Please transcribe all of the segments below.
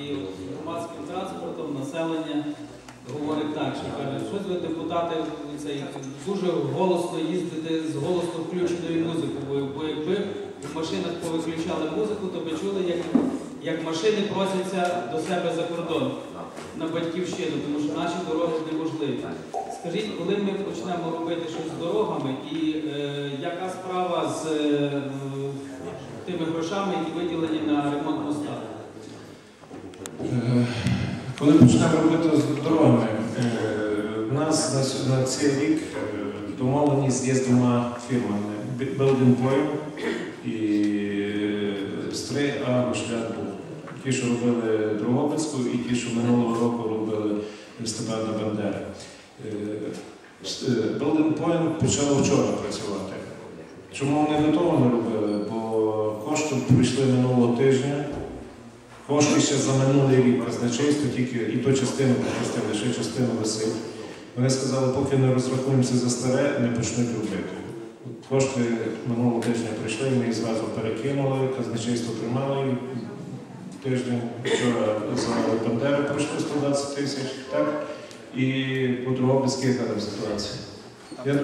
І громадським транспортом населення говорить так, що каже, щось ви депутати цей, дуже голосно їздите з голосно включеною музикою, бо якби в машинах повиключали музику, то ви чули, як, як машини просяться до себе за кордон на батьківщину, тому що наші дороги неможливі. Скажіть, коли ми почнемо робити щось з дорогами, і е, яка справа з е, тими грошами, які виділені на ремонт моста? Е, Коли почнемо робити з дорогами, е, в нас на, цей рік е, домовленість з двома фірмами Building Point і Стрей Агрошлях був. Ті, що робили Дрогобицьку, і ті, що минулого року робили Степана Бандери. Е, е, Building Point почав вчора працювати. Чому вони до того не робили? Бо кошти прийшли минулого тижня. Кошти ще за минулий рік казначейство, тільки і ту частину пропустили, ще частину висить. Вони сказали, поки не розрахуємося за старе, не почнуть робити. Кошти минулого тижня прийшли, ми їх зразу перекинули, казначейство тримало їх. Тиждень вчора за Бандери пройшло 120 тисяч, так? І по Другобицькій яка ситуація? Я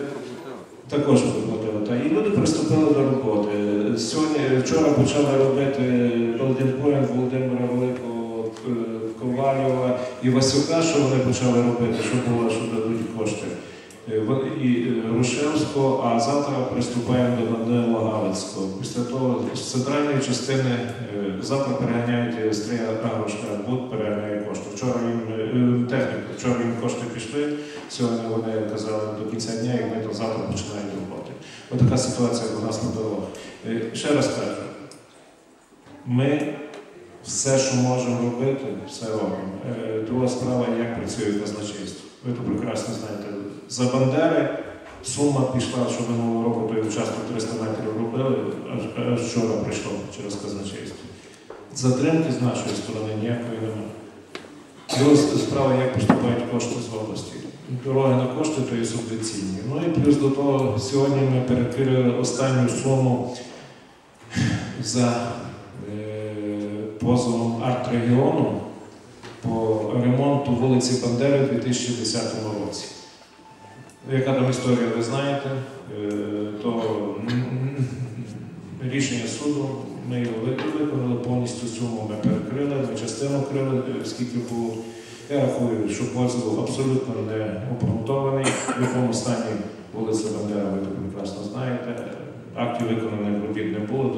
також проплатили. Та. І люди приступили до роботи. Сьогодні, вчора почали робити Володимир е, І Васюка, що вони почали робити, що було, що дадуть кошти. Е, І е, Рушевського, а завтра приступаємо до Данила Галицького. Після того з центральної частини е, завтра переганяють Стрия Агрошка, будуть переганяють кошти. Вчора їм техніку, вчора їм кошти пішли. Сьогодні вони казали до кінця дня, і ми то завтра починають роботи. Ось така ситуація у нас на дорогах. Ще раз кажу, ми все, що можемо робити, все робимо. Е, Друга справа, як працює казначейство. Ви то прекрасно знаєте. За Бандери сума пішла, що минулого року той участок 300 метрів робили, аж, вчора прийшло через казначейство. Затримки з нашої сторони ніякої немає. Друга справа, як поступають кошти з області. Дороги на кошти то є субвенційні. Ну і плюс до того, сьогодні ми перекрили останню суму за позовом арт-регіону по ремонту вулиці Бандери у 2010 році. Яка там історія, ви знаєте, Е, то рішення суду, ми його виконали повністю суму ми перекрили, ми частину крили, е, скільки було. Я рахую, що позов абсолютно не обґрунтований, в якому стані вулиця Бандера, ви прекрасно знаєте. Актів виконаних робіт не було,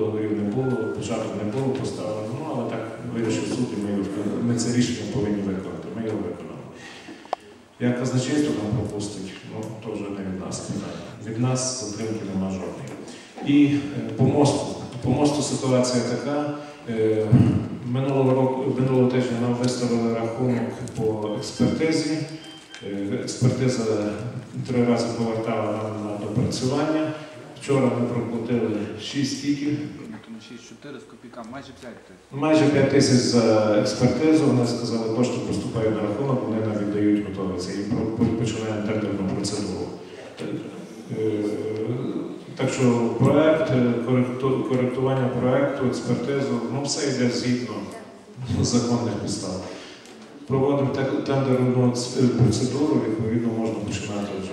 ми це рішення повинні виконати. Ми його виконали. Як казначейство там пропустить, ну то вже не від нас питання. Від нас затримки нема жодної. І е, по мосту. По мосту ситуація така. Е, Минулого року, минулого тижня нам виставили рахунок по експертизі. Е, Експертиза три рази повертала нам на допрацювання. Вчора ми проплатили 6 стіків, 6-4 з копійками, майже 5 тисяч. майже 5 тисяч за експертизу. Вони сказали, кошти поступають на рахунок, вони нам віддають готові. Це і починаємо тендерну процедуру. Е, Так що проект, е, коректування проекту, експертизу, ну все йде згідно законних підстав. Проводимо тендерну процедуру, відповідно можна починати вже.